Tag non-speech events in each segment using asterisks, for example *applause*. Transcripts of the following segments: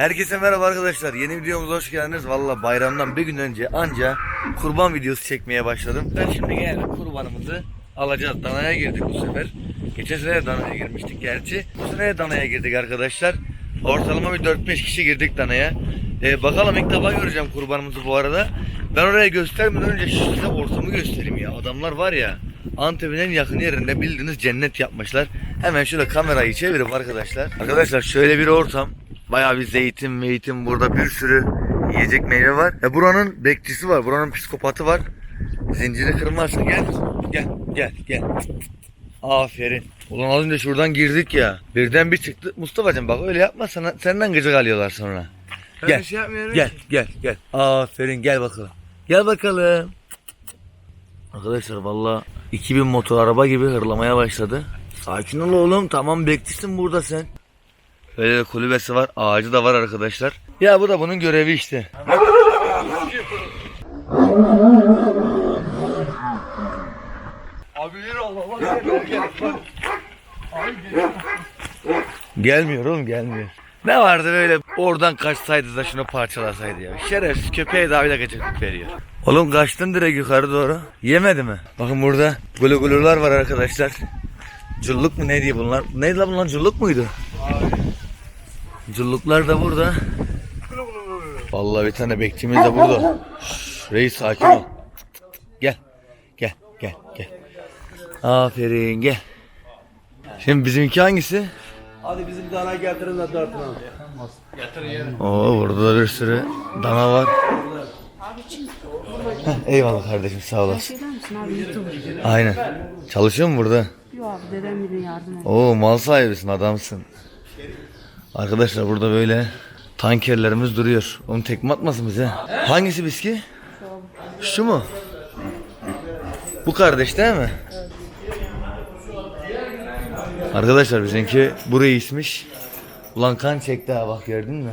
Herkese merhaba arkadaşlar. Yeni videomuza hoş geldiniz. Valla bayramdan bir gün önce anca kurban videosu çekmeye başladım. Ben şimdi geldim kurbanımızı alacağız. Danaya girdik bu sefer. Geçen sene danaya girmiştik gerçi. Bu sene danaya girdik arkadaşlar. Ortalama bir 4-5 kişi girdik danaya. Ee, bakalım ilk defa göreceğim kurbanımızı bu arada. Ben oraya göstermeden önce size ortamı göstereyim ya. Adamlar var ya Antep'in en yakın yerinde bildiğiniz cennet yapmışlar. Hemen şöyle kamerayı çevirip arkadaşlar. Arkadaşlar şöyle bir ortam. Bayağı bir zeytin meytin burada bir sürü yiyecek meyve var. E buranın bekçisi var. Buranın psikopatı var. Zinciri kırmazsa gel. Gel gel gel. Aferin. Ulan az önce şuradan girdik ya. Birden bir çıktı. Mustafa'cığım bak öyle yapma sana, senden gıcık alıyorlar sonra. Ben Gel. bir şey yapmıyorum Gel ki. gel gel. Aferin gel bakalım. Gel bakalım. Arkadaşlar valla 2000 motor araba gibi hırlamaya başladı. Sakin ol oğlum tamam bekçisin burada sen. Böyle de kulübesi var ağacı da var arkadaşlar. Ya bu da bunun görevi işte. Abi yürü Allah Allah gel gel gel. Gelmiyor oğlum gelmiyor. Ne vardı böyle oradan kaçsaydı da şunu parçalasaydı ya. Şerefsiz köpeğe daha bile gıcıklık veriyor. Oğlum kaçtın direkt yukarı doğru. Yemedi mi? Bakın burada gulu gulular var arkadaşlar. Culluk mu neydi bunlar? Neydi lan bunlar culluk muydu? Culluklar da burada. Vallahi bir tane bekçimiz de burada. Şşş, reis sakin ol. Gel. Gel gel gel. Aferin gel. Şimdi bizimki hangisi? Hadi bizim dana getirin de al. Oo burada da bir sürü dana var. Heh, eyvallah kardeşim sağ olasın. Şeyler misin abi YouTube? Aynen. Çalışıyor mu burada? Yok abi dedem bile yardım et. Oo mal sahibisin adamsın. Arkadaşlar burada böyle tankerlerimiz duruyor. Onu tekme atmasın bize. Hangisi biski? Şu mu? Bu kardeş değil mi? Arkadaşlar bizimki bu reismiş. Ulan kan çekti ha bak gördün mü?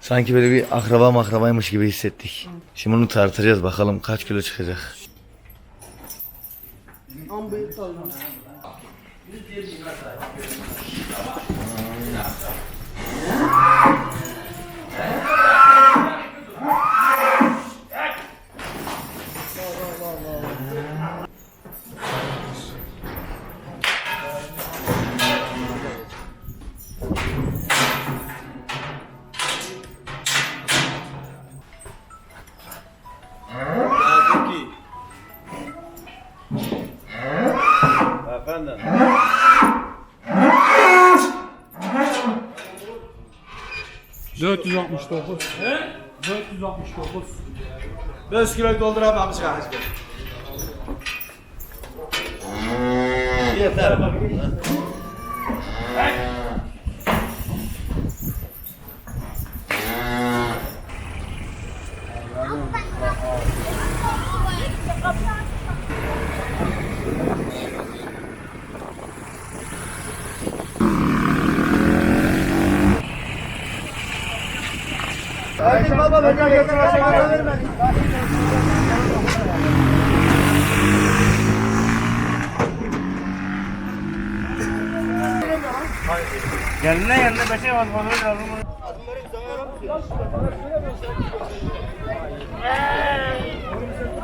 Sanki böyle bir akraba makrabaymış gibi hissettik. Şimdi bunu tartacağız bakalım kaç kilo çıkacak. 469. He? 469. 5 kilo dolduramamış kardeşim. Yeter. Kendine bir şey var. Bana öyle lazım.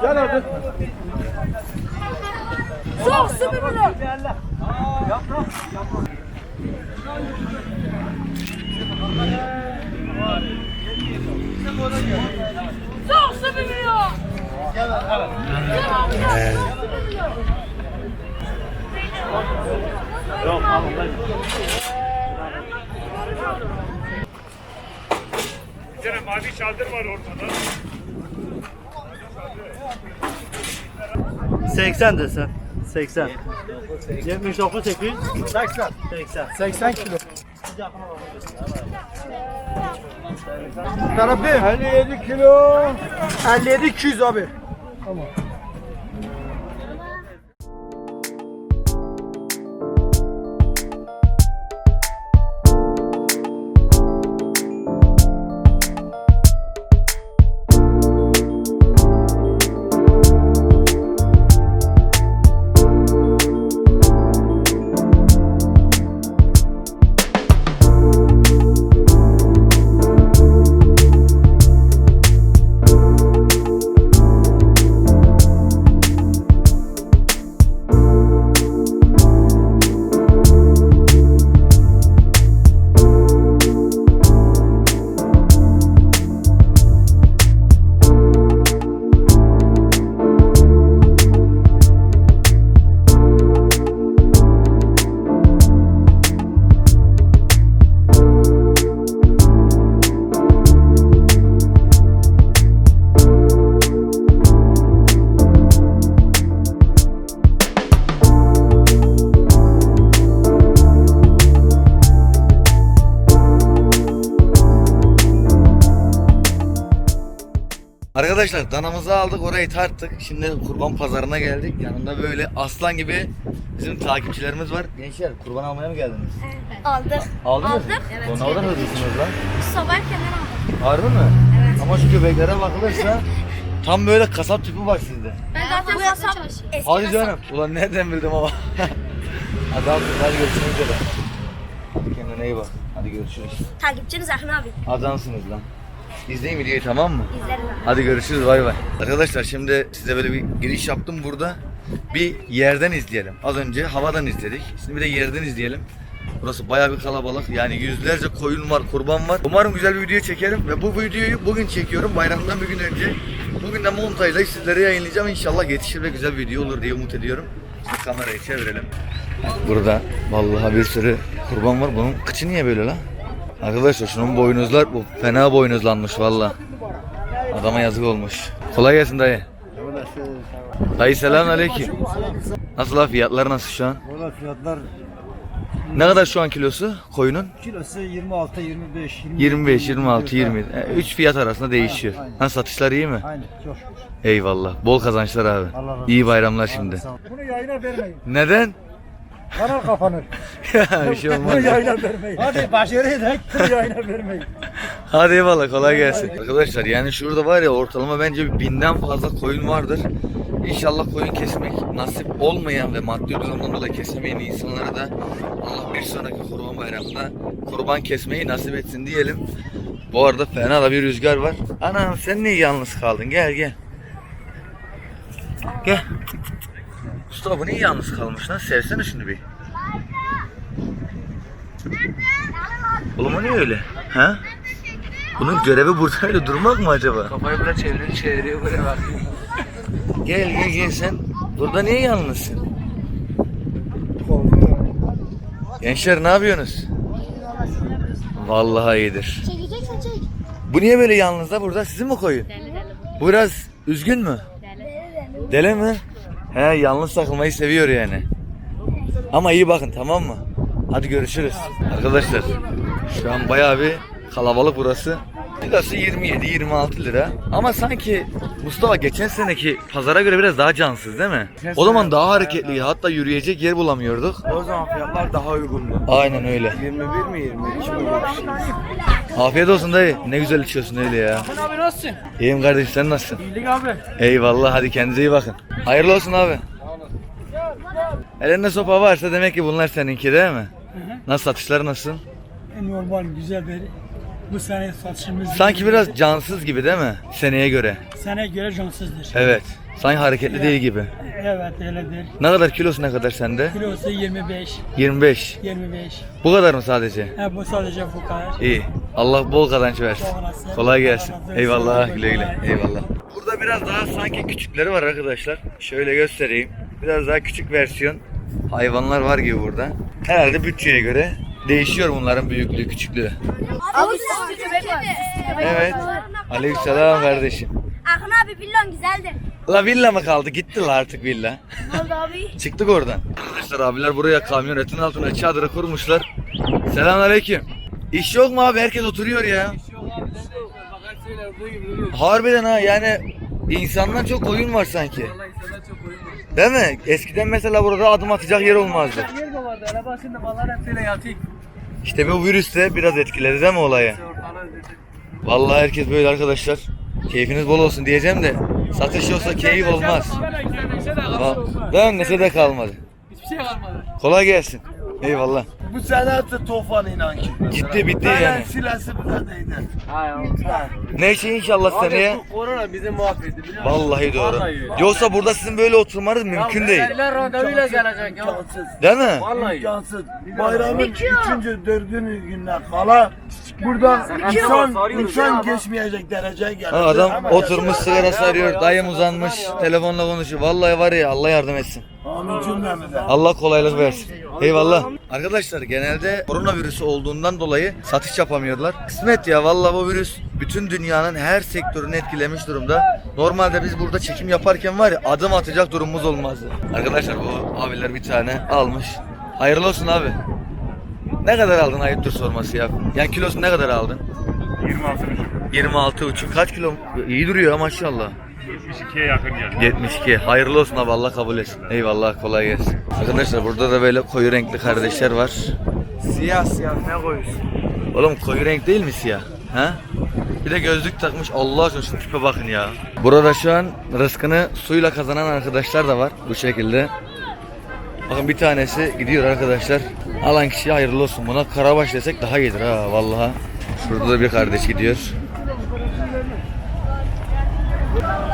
Gel hadi. Sok sıvı bunu. Sok sıvı bunu. Yok. Bir tane mavi şaldır var ortada. 80 desen. 80. 79 800 80. 80. 80 kilo. Tarafı 57 kilo. 57 200 abi. Arkadaşlar danamızı aldık orayı tarttık. Şimdi kurban pazarına geldik. Yanında böyle aslan gibi bizim takipçilerimiz var. Gençler kurban almaya mı geldiniz? Aldık. Aldınız Aldık. mı? Evet. O ne kadar hızlısınız lan? Sabah kemer aldım. Harbi mi? Evet. Ama şu göbeklere bakılırsa tam böyle kasap tipi var sizde. Ben zaten bu kasap eski Hadi kasap. canım. Ulan nereden bildim ama. *laughs* Adam hadi görüşmek üzere. Hadi kendine iyi bak. Hadi görüşürüz. Takipçiniz Akın abi. Adamsınız lan. İzleyin videoyu tamam mı? İzlerim. Hadi görüşürüz bay bay. Arkadaşlar şimdi size böyle bir giriş yaptım burada. Bir yerden izleyelim. Az önce havadan izledik. Şimdi bir de yerden izleyelim. Burası bayağı bir kalabalık. Yani yüzlerce koyun var, kurban var. Umarım güzel bir video çekerim ve bu videoyu bugün çekiyorum bayramdan bir gün önce. Bugün de montajla sizlere yayınlayacağım. İnşallah yetişir ve güzel bir video olur diye umut ediyorum. Şimdi kamerayı çevirelim. Burada vallahi bir sürü kurban var. Bunun kıçı niye böyle lan? Arkadaşlar şunun boynuzlar bu fena boynuzlanmış valla. Adama yazık olmuş. Kolay gelsin dayı. Dayı selam aleyküm. Nasıl la fiyatlar nasıl şu an? Valla fiyatlar Ne kadar şu an kilosu koyunun? kilosu 26, 25, 25, 26, 20. 3 fiyat arasında değişiyor. Aynen. Ha satışlar iyi mi? Aynen çok şükür. Eyvallah. Bol kazançlar abi. Allah razı İyi bayramlar şimdi. Bunu yayına vermeyin. Neden? Kanal kapanır. *laughs* bir şey olmaz. Bunu yayına vermeyin. Hadi başarı edek. Bunu yayına vermeyin. Hadi eyvallah kolay gelsin. Arkadaşlar yani şurada var ya ortalama bence binden fazla koyun vardır. İnşallah koyun kesmek nasip olmayan ve maddi durumdan dolayı kesemeyen insanlara da Allah bir sonraki kurban bayramında kurban kesmeyi nasip etsin diyelim. Bu arada fena da bir rüzgar var. Anam sen niye yalnız kaldın? Gel gel. Gel. Mustafa bu niye yalnız kalmış lan? Sevsene şunu bir. Oğlum o niye öyle? Ha? Bunun görevi burada *laughs* öyle durmak mı acaba? Kafayı böyle çeviriyor çeviriyor böyle bak. *laughs* Gel gel gel sen. Burada niye yalnızsın? Gençler ne yapıyorsunuz? Vallahi iyidir. Çekeceksen çek. Bu niye böyle yalnız da burada? Sizin mi koyun? Bu biraz üzgün mü? Deli mi? He yalnız takılmayı seviyor yani. Ama iyi bakın tamam mı? Hadi görüşürüz. Arkadaşlar şu an bayağı bir kalabalık burası. Kilosu 27-26 lira. Ama sanki Mustafa geçen seneki pazara göre biraz daha cansız değil mi? O zaman daha hareketli hatta yürüyecek yer bulamıyorduk. O zaman fiyatlar daha uygundu. Aynen öyle. 21 mi 22 mi böyle bir şey. Afiyet olsun dayı. Ne güzel içiyorsun öyle ya. Abi nasılsın? İyiyim kardeşim sen nasılsın? İyilik abi. Eyvallah hadi kendinize iyi bakın. Hayırlı olsun abi. Elinde sopa varsa demek ki bunlar seninki değil mi? Nasıl satışları nasıl? Normal güzel bir bu sene satışımız Sanki biraz cansız gibi değil mi? Seneye göre. sene göre cansızdır. Evet. Sanki hareketli değil gibi. Evet öyledir. Ne kadar kilosu ne kadar sende? Kilosu 25, 25. 25. Bu kadar mı sadece? Ha, bu sadece bu kadar. İyi. Allah bol kazanç versin. Olasın. Kolay gelsin. Eyvallah güle güle. Eyvallah. Burada biraz daha sanki küçükleri var arkadaşlar. Şöyle göstereyim. Biraz daha küçük versiyon hayvanlar var gibi burada. Herhalde bütçeye göre değişiyor bunların büyüklüğü, küçüklüğü. Abi süslü köpek var. Evet. Aleykümselam kardeşim. Akın abi billon güzeldi. La villa mı kaldı? Gitti la artık villa. Ne oldu abi? Çıktık oradan. Arkadaşlar abiler buraya kamyonetin altına çadırı kurmuşlar. Selamünaleyküm. İş yok mu abi? Herkes oturuyor ya. Harbiden ha yani insandan çok koyun var sanki. Değil mi? Eskiden mesela burada adım atacak yer olmazdı. Vardı. Arabasında mallar hep böyle yatıyor. İşte bu virüs de biraz etkiledi değil mi olayı? Vallahi herkes böyle arkadaşlar. Keyfiniz bol olsun diyeceğim de satış yoksa keyif olmaz. Nese de kalmadı. Hiçbir şey kalmadı. Kolay gelsin. Eyvallah. Bu senatı tufan inan ki. Ciddi bitti yani. silahsı bizdeydi. Neyse inşallah seneye. bu korona bizi mahvetti biliyor musun? Vallahi doğru. Vallahi. Yoksa burada sizin böyle oturmanız mümkün değil. Eller randevuyla gelecek ya. Değil mi? Vallahi. imkansız. Bayramın üçüncü, dördüncü gününe kala buradan insan, insan geçmeyecek dereceye geldi. Ha, adam oturmuş sigara sarıyor, dayım uzanmış, telefonla konuşuyor. Vallahi var ya Allah yardım etsin. Amin cümlemize. Allah kolaylık versin. Eyvallah. Arkadaşlar genelde koronavirüsü olduğundan dolayı satış yapamıyorlar. Kısmet ya vallahi bu virüs bütün dünyanın her sektörünü etkilemiş durumda. Normalde biz burada çekim yaparken var ya adım atacak durumumuz olmazdı. Arkadaşlar bu abiler bir tane almış. Hayırlı olsun abi. Ne kadar aldın ayıptır sorması ya. Yani kilosu ne kadar aldın? 26 buçuk. Kaç kilo? İyi duruyor maşallah. 72'ye yakın geldi. 72. Hayırlı olsun abi Allah kabul etsin. Eyvallah kolay gelsin. Arkadaşlar burada da böyle koyu renkli kardeşler var. Siyah siyah ne koyuyorsun? Oğlum koyu renk değil mi siyah? Ha? Bir de gözlük takmış. Allah aşkına şu tipe bakın ya. Burada şu an rızkını suyla kazanan arkadaşlar da var bu şekilde. Bakın bir tanesi gidiyor arkadaşlar. Alan kişiye hayırlı olsun. Buna karabaş desek daha iyidir ha vallahi. Şurada da bir kardeş gidiyor.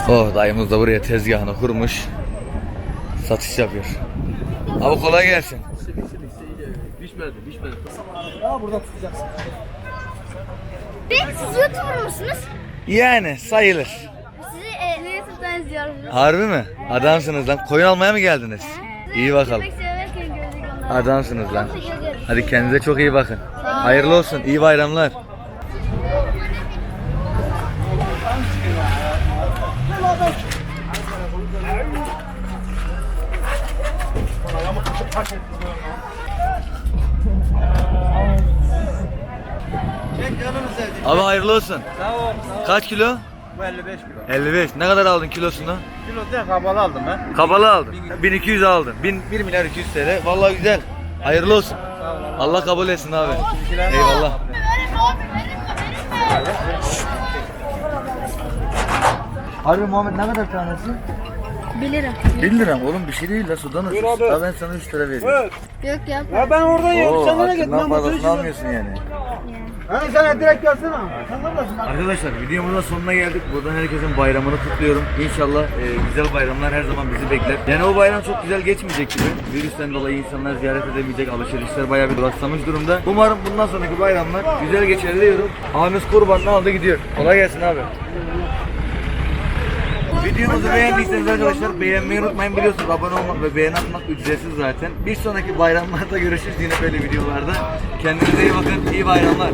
Oh dayımız da buraya tezgahını kurmuş. Satış yapıyor. Abi kolay gelsin. Bir siz YouTuber musunuz? Yani sayılır. Sizi e, YouTube'dan izliyorum. Harbi mi? Adamsınız lan. Koyun almaya mı geldiniz? İyi bakalım. Adamsınız lan. Hadi kendinize çok iyi bakın. Hayırlı olsun. İyi bayramlar. Abi hayırlı olsun. Sağ ol. Kaç kilo? Bu 55 kilo. 55. Ne kadar aldın kilosunu? Kilo de kabalı aldım ben. Kabalı aldın. 1200 aldın. 1, 1 milyar 200 TL. Vallahi güzel. Hayırlı olsun. Allah kabul etsin abi. Eyvallah. Harbi Muhammed ne kadar tanesi? 1 lira. 1 lira oğlum bir şey değil la sudan ucuz. Ha ben sana 3 lira veriyorum. Yok ya. Ya ben oradan yiyorum. Sen nereye gittin? hakkından fazlasını almıyorsun yani. Hani sen direkt gelsene. Sen neredesin? Arkadaşlar videomuzun sonuna geldik. Buradan herkesin bayramını kutluyorum. İnşallah e, güzel bayramlar her zaman bizi bekler. Yani o bayram çok güzel geçmeyecek gibi. Virüsten dolayı insanlar ziyaret edemeyecek. Alışverişler bayağı bir duraksamış durumda. Umarım bundan sonraki bayramlar güzel geçer diyorum. Abimiz kurbanını aldı gidiyor. Kolay gelsin abi. Videomuzu beğendiyseniz arkadaşlar beğenmeyi unutmayın. Biliyorsunuz abone olmak ve beğeni atmak ücretsiz zaten. Bir sonraki bayramlarda görüşürüz yine böyle videolarda. Kendinize iyi bakın. İyi bayramlar.